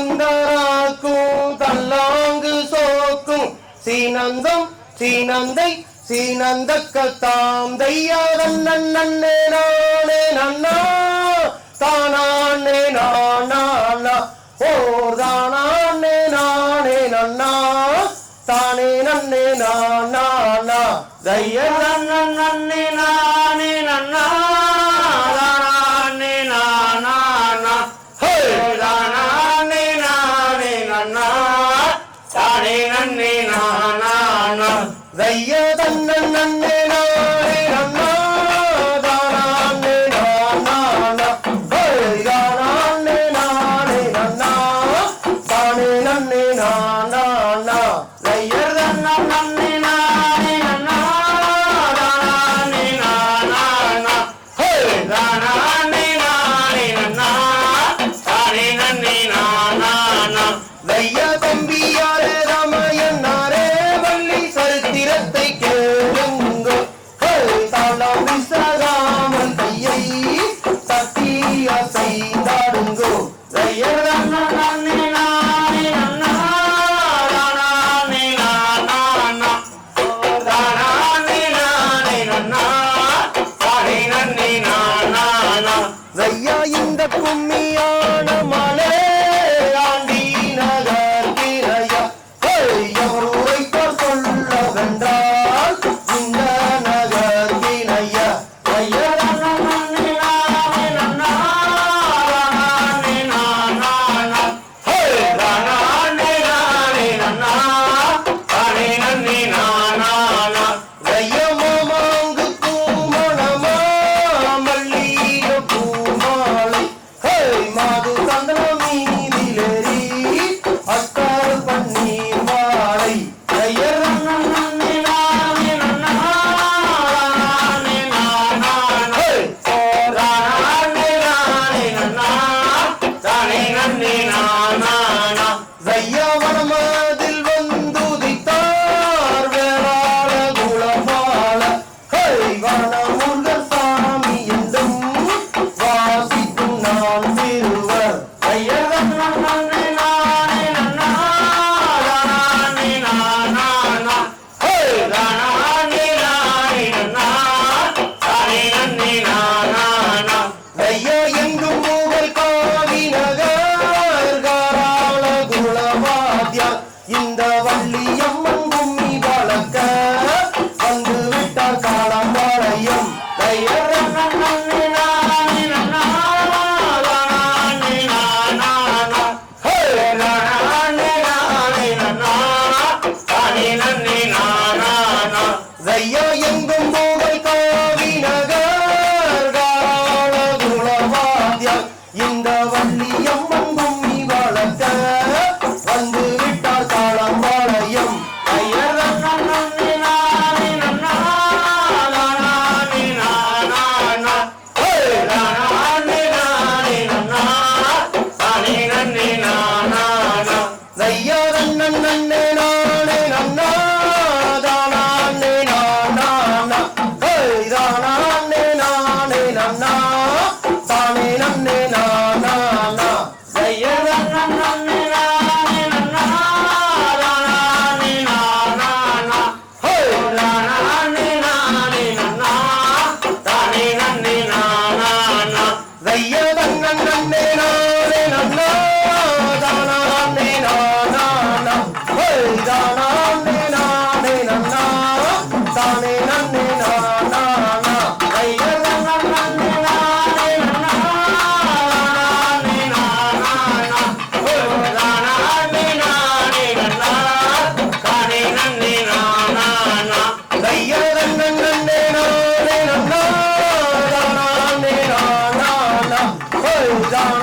சிந்தாராக்கும் கல்லாங்கு சோக்கும். சீனந்தம் சீனந்தை சீனந்தக்கத்தாம் தையாதன் நன்னே நானே நன்னா. தானே நானா ஓர் தானே நானே நன்னா. தானே நன்னே நானா தைய நன்னே நானே நன்னா. దయ్యదన్న నన్నే నాడే Yeah. Don't go. down.